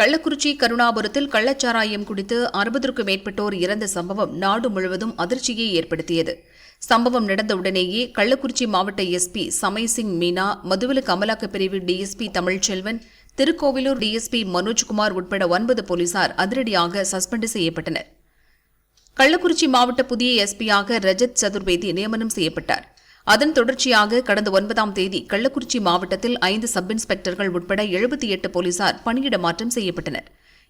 கள்ளக்குறிச்சி கருணாபுரத்தில் கள்ளச்சாராயம் குடித்து அறுபதற்கும் மேற்பட்டோர் இறந்த சம்பவம் நாடு முழுவதும் அதிர்ச்சியை ஏற்படுத்தியது. சம்பவம் நடந்தவுடனேயே கள்ளக்குறிச்சி மாவட்ட எஸ்பி சமய் சிங் மீனா மதுவிலக்கு அமலாக்கப் பிரிவு டிஎஸ்பி தமிழ்ச்செல்வன் திருக்கோவிலூர் டிஎஸ்பி மனோஜ்குமார் உட்பட ஒன்பது போலீசார் அதிரடியாக சஸ்பெண்ட் செய்யப்பட்டனர். கள்ளக்குறிச்சி மாவட்ட புதிய எஸ்பியாக ரஜத் சதுர்வேதி நியமனம் செய்யப்பட்டார். அதன் தொடர்ச்சியாக கடந்த ஒன்பதாம் தேதி கள்ளக்குறிச்சி மாவட்டத்தில் ஐந்து சப் இன்ஸ்பெக்டர்கள் உட்பட எழுபத்தி எட்டு போலீசார் பணியிட மாற்றம் செய்யப்பட்டனர்.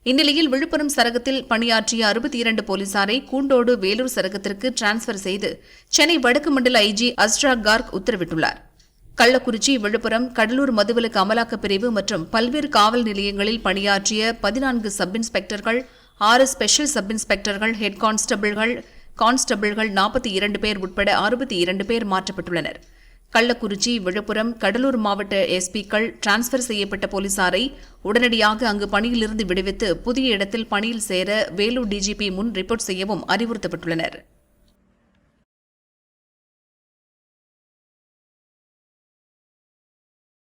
இந்நிலையில் விழுப்புரம் சரகத்தில் பணியாற்றிய அறுபத்தி இரண்டு போலீசாரை கூண்டோடு வேலூர் சரகத்திற்கு டிரான்ஸ்பர் செய்து சென்னை வடக்கு மண்டல ஐஜி அஸ்ட்ரா கார்க் உத்தரவிட்டுள்ளார். கள்ளக்குறிச்சி விழுப்புரம் கடலூர் மதுவிலக்கு அமலாக்கப் பிரிவு மற்றும் பல்வேறு காவல் நிலையங்களில் பணியாற்றிய பதினான்கு சப் இன்ஸ்பெக்டர்கள் ஆறு ஸ்பெஷல் சப் இன்ஸ்பெக்டர்கள் ஹெட் கான்ஸ்டபிள்கள் கான்ஸ்டபிள்கள் நாற்பத்தி இரண்டு பேர் உட்பட அறுபத்தி இரண்டு பேர் மாற்றப்பட்டுள்ளனர். கள்ளக்குறிச்சி விழுப்புரம் கடலூர் மாவட்ட எஸ்பிக்கள் டிரான்ஸ்பர் செய்யப்பட்ட போலீசாரை உடனடியாக அங்கு பணியிலிருந்து விடுவித்து புதிய இடத்தில் பணியில் சேர வேலூர் டிஜிபி முன் ரிப்போர்ட் செய்யவும் அறிவுறுத்தப்பட்டுள்ளனர்.